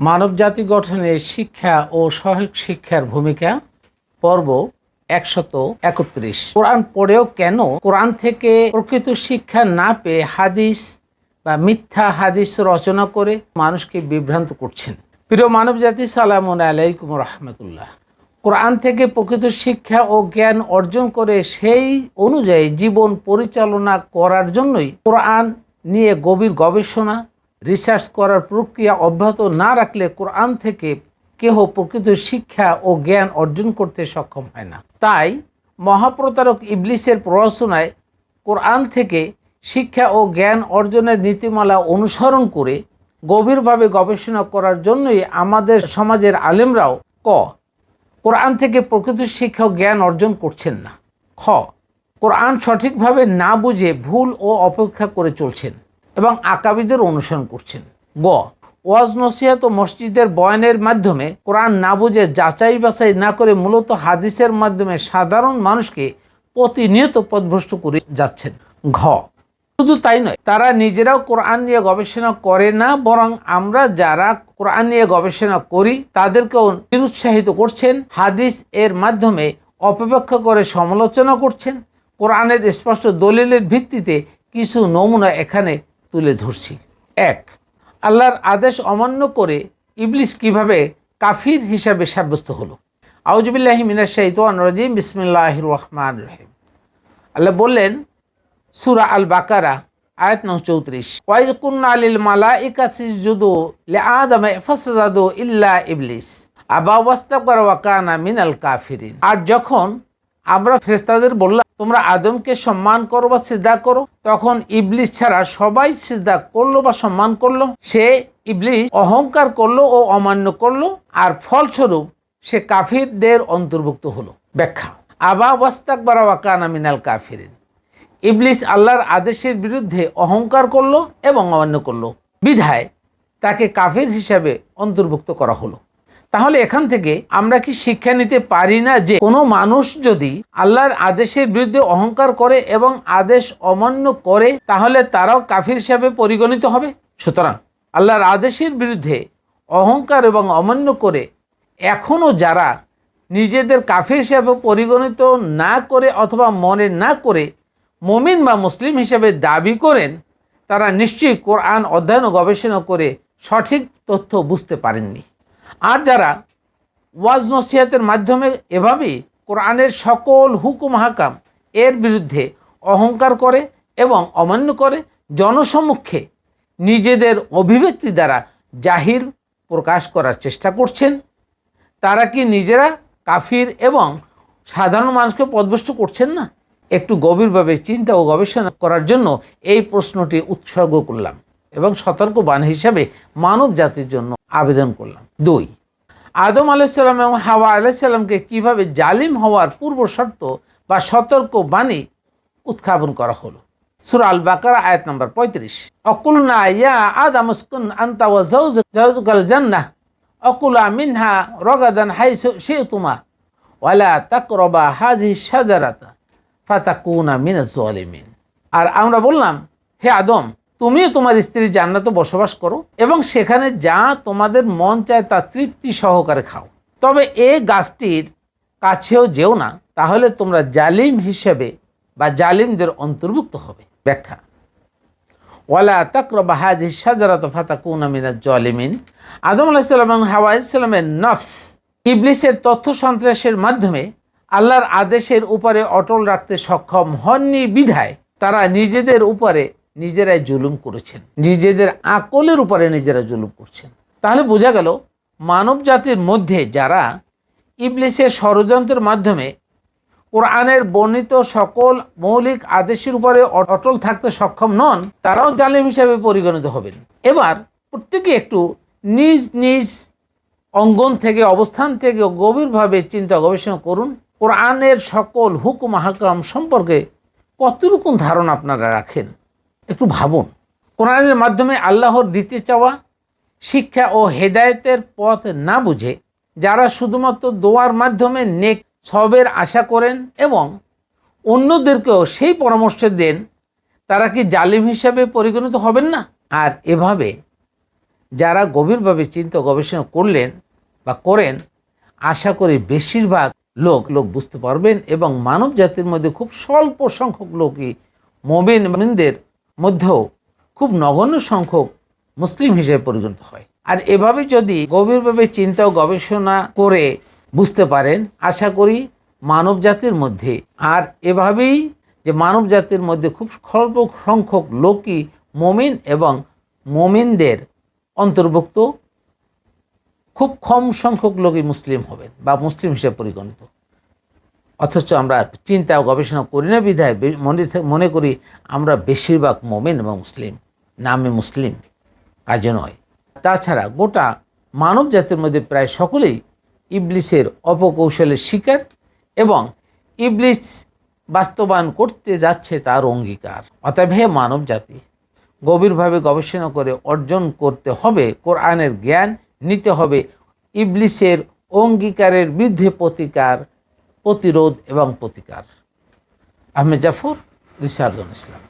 মানব জাতি গঠনে শিক্ষা ও সহায়ক শিক্ষার ভূমিকা, পর্ব একশত একত্রিশ। কোরআন পড়েও কেন কোরআন থেকে প্রকৃত শিক্ষা না পেয়ে হাদিস বা মিথ্যা হাদিস রচনা করে মানুষকে বিভ্রান্ত করছেন? প্রিয় মানব জাতি সালাম আলাইকুম রহমতুল্লাহ। কোরআন থেকে প্রকৃত শিক্ষা ও জ্ঞান অর্জন করে সেই অনুযায়ী জীবন পরিচালনা করার জন্যই কোরআন নিয়ে গভীর গবেষণা রিসার্চ করার প্রক্রিয়া অব্যাহত না রাখলে কোরআন থেকে কেহ প্রকৃত শিক্ষা ও জ্ঞান অর্জন করতে সক্ষম হয় না। তাই মহাপ্রতারক ইবলিসের প্ররোচনায় কোরআন থেকে শিক্ষা ও জ্ঞান অর্জনের নীতিমালা অনুসরণ করে গভীরভাবে গবেষণা করার জন্যই আমাদের সমাজের আলেমরাও ক, কোরআন থেকে প্রকৃত শিক্ষা ও জ্ঞান অর্জন করছেন না। খ, কোরআন সঠিকভাবে না বুঝে ভুল ও অপেক্ষা করে চলছেন। এবং আকাবিদের অনুসরণ করছেন। গ, ওয়াজ নসিহাত ও মসজিদের বয়ানের মাধ্যমে কোরআন না বুঝে যাচাই বাছাই না করে মূলত হাদিসের মাধ্যমে সাধারণ মানুষকে প্রতিনিয়ত পথভ্রষ্ট করে যাচ্ছেন। ঘ, শুধু তাই নয়, তারা নিজেরাও কোরআন নিয়ে গবেষণা করে না, বরং আমরা যারা কোরআন নিয়ে গবেষণা করি, তাদেরকেও নিরুৎসাহিত করছেন, হাদিস এর মাধ্যমে অপব্যাখ্যা করে সমালোচনা করছেন। কোরআনের স্পষ্ট দলিলের ভিত্তিতে কিছু নমুনা এখানে তুলে ধরছি। এক, আল্লাহর আদেশ অমান্য করে ইবলিস কীভাবে কাফির হিসাবে সাব্যস্ত হলো। আউজবিল্লাহি মিনাশ শাইতান রাজিম বিসমিল্লাহ রহমান রহিম। আল্লাহ বললেন, সুরা আল বাকারা আয়াত নং চৌত্রিশ। ওয়াইজ কুন্না আলিল মালা ইকাসিজুদু লে আদম ফাসাদু ইল্লা ইবলিস। আবা ওয়াস্তাকবার ওয়াকানা মিনাল কাফিরিন। আর যখন আমরা ফেরেশতাদের বললাম তোমরা আদমকে সম্মান করো বা সিজদা করো, তখন ইবলিশ ছাড়া সবাই সিজদা করল বা সম্মান করল। সে ইবলিশ অহংকার করল ও অমান্য করল, আর ফলস্বরূপ সে কাফিরদের অন্তর্ভুক্ত হলো। ব্যাখ্যা, আবা ওয়াস্তাকবার ওয়াকানা মিনাল কাফিরিন। ইবলিস আল্লাহর আদেশের বিরুদ্ধে অহংকার করল এবং অমান্য করল। বিধায় তাকে কাফির হিসাবে অন্তর্ভুক্ত করা হলো। তাহলে এখান থেকে আমরা কি শিক্ষা নিতে পারি না যে কোনো মানুষ যদি আল্লাহর আদেশের বিরুদ্ধে অহংকার করে এবং আদেশ অমান্য করে, তাহলে তারাও কাফির হিসাবে পরিগণিত হবে? সুতরাং আল্লাহর আদেশের বিরুদ্ধে অহংকার এবং অমান্য করে এখনও যারা নিজেদের কাফির হিসাবে পরিগণিত না করে অথবা মনে না করে মমিন বা মুসলিম হিসেবে দাবি করেন, তারা নিশ্চয়ই কোরআন অধ্যয়ন ও গবেষণা করে সঠিক তথ্য বুঝতে পারেননি। আর যারা ওয়াজ নসিহাতের মাধ্যমে এভাবেই কোরআনের সকল হুকুম হাকাম এর বিরুদ্ধে অহংকার করে এবং অমান্য করে, জনসমক্ষে নিজেদের অভিব্যক্তি দ্বারা জাহির প্রকাশ করার চেষ্টা করছেন, তারা কি নিজেরা কাফির এবং সাধারণ মানুষকে পদভষ্ট করছেন না? একটু গভীরভাবে চিন্তা ও গবেষণা করার জন্য এই প্রশ্নটি উৎসর্গ করলাম। এবং সতর্কবান হিসাবে মানব জাতির জন্য আবেদন করলাম। দুই, আদম আলাইসাল্লাম এবং হাওয়া আলাইসাল্লামকে কীভাবে জালিম হওয়ার পূর্ব শর্ত বা সতর্ক বাণী উৎখাপন করা হলো? সুরা আল বাকার আয়াত নম্বর পঁয়ত্রিশ। অকুল না ইয়া আদম উসকুন আন্তা ওয়া জাউজুকাল জান্নাহ। অকুলা মিনহা রগাদান হাই সে তুমা ওয়ালা তাকরবা হাজি সাজারাতা ফাতাকুনা মিনাজ জলিমিন আর আমরা বললাম, হে আদম তুমিও তোমার স্ত্রী জান্নাতে বসবাস করো এবং সেখানে যা তোমাদের মন চায় তা তৃপ্তি সহকারে খাও। তবে এ গাছটির কাছেও যেও না, তাহলে তোমরা জালিম হিসেবে বা জালিমদের অন্তর্ভুক্ত হবে। ব্যাখ্যা। ওয়ালা তাকরবা হাজি সাজারাত ফাতাকুনা মিনাজ জলিমিন। আদম আলাহিসাল্লাম এবং হাওয়া ইসলামের নফস ইবলিসের তথ্য সন্ত্রাসের মাধ্যমে আল্লাহর আদেশের উপরে অটল রাখতে সক্ষম হননি বিধায় তারা নিজেদের উপরে নিজেরাই জুলুম করেছেন। নিজেদের আকলের উপরে নিজেরা জুলুম করছেন। তাহলে বোঝা গেল, মানব জাতির মধ্যে যারা ইবলিসের ষড়যন্ত্রের মাধ্যমে কোরআনের বর্ণিত সকল মৌলিক আদেশের উপরে অটল থাকতে সক্ষম নন, তারাও জালিম হিসাবে পরিগণিত হবেন। এবার প্রত্যেকে একটু নিজ নিজ অঙ্গন থেকে, অবস্থান থেকে গভীরভাবে চিন্তা গবেষণা করুন। কোরআনের সকল হুকুম হাকাম সম্পর্কে কতটুকুন ধারণা আপনারা রাখেন? একটু ভাবুন। কোরআনের মাধ্যমে আল্লাহর দিতে চাওয়া, শিক্ষা ও হেদায়েতের পথ না বুঝে, যারা শুধুমাত্র দোয়ার মাধ্যমে নেক সবের আশা করেন এবং অন্যদেরকেও সেই পরামর্শ দেন, তারা কি জালিম হিসাবে পরিগণিত হবেন না? আর এভাবে যারা গভীরভাবে চিন্তা গবেষণা করলেন বা করেন, আশা করি বেশিরভাগ লোক লোক বুঝতে পারবেন এবং মানব জাতির মধ্যে খুব স্বল্প সংখ্যক লোকই মবিন মিনদের মধ্যেও খুব নগণ্য সংখ্যক মুসলিম হিসেবে পরিগণিত হয়। আর এভাবে যদি গভীরভাবে চিন্তা ও গবেষণা করে বুঝতে পারেন, আশা করি মানব জাতির মধ্যে, আর এভাবেই যে মানব জাতির মধ্যে খুব স্বল্প সংখ্যক লোকই মমিন এবং মমিনদের অন্তর্ভুক্ত, খুব কম সংখ্যক লোকই মুসলিম হবেন বা মুসলিম হিসেবে পরিগণিত। অথচ আমরা চিন্তা গবেষণা করি না, বিধায় মনে মনে করি আমরা বেশিরভাগ মোমেন এবং মুসলিম। নামে মুসলিম, কাজে নয়। তাছাড়া গোটা মানব জাতির মধ্যে প্রায় সকলেই ইবলিসের অপকৌশলের শিকার এবং ইবলিস বাস্তবায়ন করতে যাচ্ছে তার অঙ্গীকার। অতএব হে মানব জাতি গভীরভাবে গবেষণা করে অর্জন করতে হবে, কোরআনের জ্ঞান নিতে হবে, ইবলিসের অঙ্গীকারের বিরুদ্ধে প্রতিকার প্রতিরোধ এবং প্রতিকার। আহমেদ জাফর রিসার্জন ইসলাম।